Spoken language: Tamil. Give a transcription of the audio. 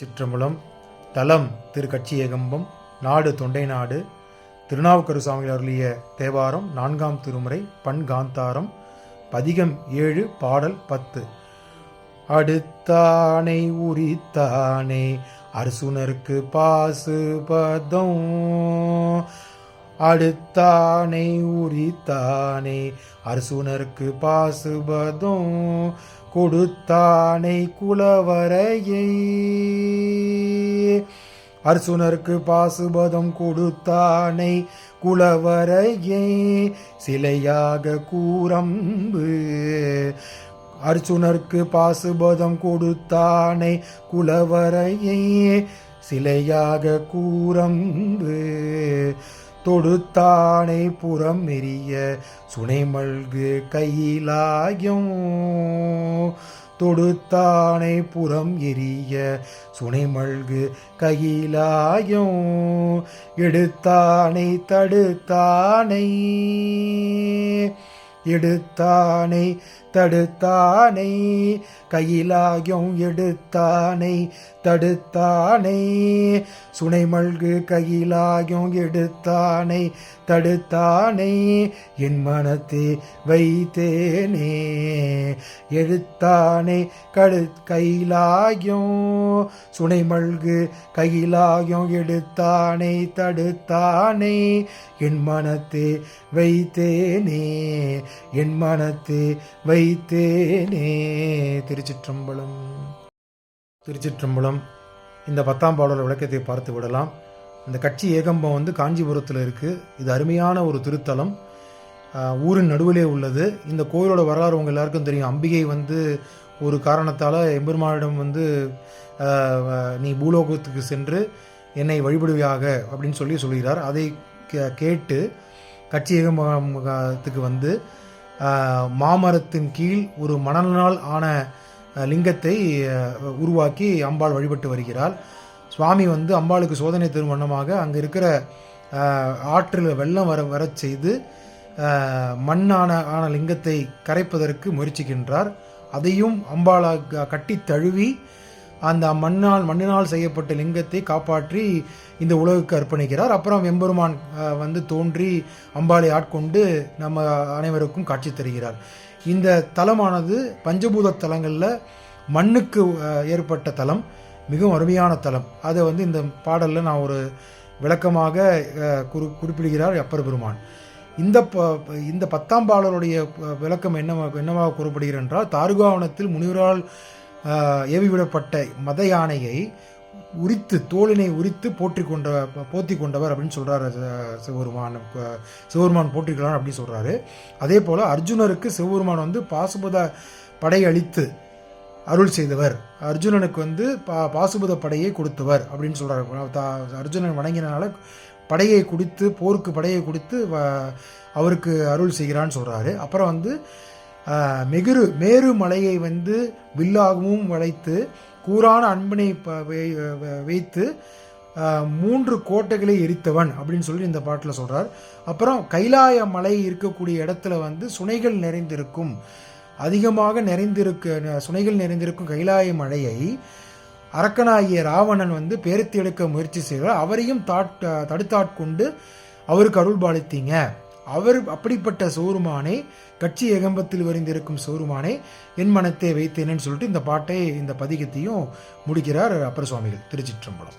சிற்றம்பலம் தலம் திருக்கட்சியேகம்பம் நாடு தொண்டை நாடு திருநாவுக்கரு சுவாமிகள் அருளிய தேவாரம் நான்காம் திருமுறை பண்காந்தாரம் பதிகம் ஏழு பாடல் பத்து. அடுத்தானை உரித்தானே அரசுனருக்கு பாசுபதம் அடுத்தானை உரித்தானே அரசுனருக்கு பாசுபதம் கொடுத்தானை குலவரையை. அர்சுனருக்கு பாசுபதம் கொடுத்தானை குலவரையே. சிலையாக கூறம்பு அர்ச்சுனருக்கு பாசுபதம் கொடுத்தானை குலவரையே. சிலையாக கூறம்பு தொடுத்தானை புறம் எரிய சுனைமல்கு கையிலாயும். தொடுத்தானை புறம் எரிய சுனைமல்கு கையிலாயும். எடுத்தானை தடுத்தானை எடுத்தானை தடுத்தானை. கையிலாயும் எடுத்தானை தடுத்தானை. சுனைமல்கு கையிலாயும் எடுத்தானை தடுத்தானை. என் மனத்தை வைத்தேனே. எடுத்தானை கடு கையிலாயும் சுனைமல்கு கையிலாயும் எடுத்தானை தடுத்தானை. என் மனத்தை வைத்தேனே. என் மனத்தே வைத்தேனே. திருச்சிற்றம்பலம். திருச்சிற்றம்பலம். இந்த பத்தாம் பாடலோட விளக்கத்தை பார்த்து விடலாம். இந்த கட்சி ஏகம்பம் வந்து காஞ்சிபுரத்தில் இருக்குது இது அருமையான ஒரு திருத்தலம். ஊரின் நடுவிலே உள்ளது. இந்த கோயிலோட வரலாறு உங்கள் எல்லாருக்கும் தெரியும். அம்பிகை வந்து ஒரு காரணத்தால் எம்பெருமானிடம் வந்து நீ பூலோகத்துக்கு சென்று என்னை வழிபடுவியாக அப்படின்னு சொல்லி சொல்கிறார். அதை கே- கேட்டு கட்சி ஏகம்பகத்துக்கு வந்து மாமரத்தின் கீழ் ஒரு மணலினால் ஆன லிங்கத்தை உருவாக்கி அம்பாள் வழிபட்டு வருகிறாள். சுவாமி வந்து அம்பாளுக்கு சோதனை தரும் வண்ணமாக அங்கே இருக்கிற ஆற்றில் வெள்ளம் வர வரச் செய்து மண்ணான ஆன லிங்கத்தை கரைப்பதற்கு முயற்சிக்கின்றார். அதையும் அம்பாளா கட்டி தழுவி அந்த மண்ணால் மண்ணினால் செய்யப்பட்ட லிங்கத்தை காப்பாற்றி இந்த உலகுக்கு அர்ப்பணிக்கிறார். அப்புறம் எம்பெருமான் வந்து தோன்றி அம்பாளை ஆட்கொண்டு நம்ம அனைவருக்கும் காட்சி தருகிறார். இந்த தலமானது பஞ்சபூத தலங்களில் மண்ணுக்கு ஏற்பட்ட தலம் மிகவும் அருமையான தலம். அதை வந்து இந்த பாடலில் நான் ஒரு விளக்கமாக குறி குறிப்பிடுகிறார் அப்பர் பெருமான். இந்த ப இந்த பத்தாம் பாடலுடைய விளக்கம் என்ன என்னவாக கூறப்படுகிறது என்றால் தாருகாவனத்தில் முனிவரால் ஏவிவிடப்பட்ட மத யானையை உரித்து தோளினை உரித்து போற்றி கொண்ட போத்தி கொண்டவர் அப்படின்னு சொல்கிறார் சிவபெருமான் சிவபெருமான் போற்றிக்கலாம் அப்படின்னு சொல்கிறாரு அதே போல் அர்ஜுனருக்கு சிவபெருமான் வந்து பாசுபத படை அளித்து அருள் செய்தவர். அர்ஜுனனுக்கு வந்து பா பாசுபத படையை கொடுத்தவர் அப்படின்னு சொல்கிறார் அர்ஜுனன் வணங்கினால படையை கொடுத்து போருக்கு படையை கொடுத்து வ- அவருக்கு அருள் செய்கிறான்னு சொல்கிறாரு அப்புறம் வந்து மெகுரு மேரு மலையை வந்து வில்லாகவும் வளைத்து கூரான அன்பினை ப- வ- வைத்து மூன்று கோட்டைகளை எரித்தவன் அப்படின்னு சொல்லி இந்த பாட்டில் சொல்கிறார் அப்புறம் கைலாய மலை இருக்கக்கூடிய இடத்துல வந்து சுனைகள் நிறைந்திருக்கும். அதிகமாக நிறைந்திருக்க சுனைகள் நிறைந்திருக்கும் கைலாய மலையை அரக்கனாகிய ராவணன் வந்து பேரத்தி எடுக்க முயற்சி செய்கிறார். அவரையும் தாட் தடுத்தாட்கொண்டு அவருக்கு அருள் பாலித்தீங்க அவர் அப்படிப்பட்ட சோருமானே கட்சி ஏகம்பத்தில் வரிந்திருக்கும் சோருமானே என் மனத்தை வைத்தேனேன்னு சொல்லிட்டு இந்த பாட்டை இந்த பதிகத்தையும் முடிக்கிறார் அப்பர் சுவாமிகள் திருச்சிற்றம்பலம்.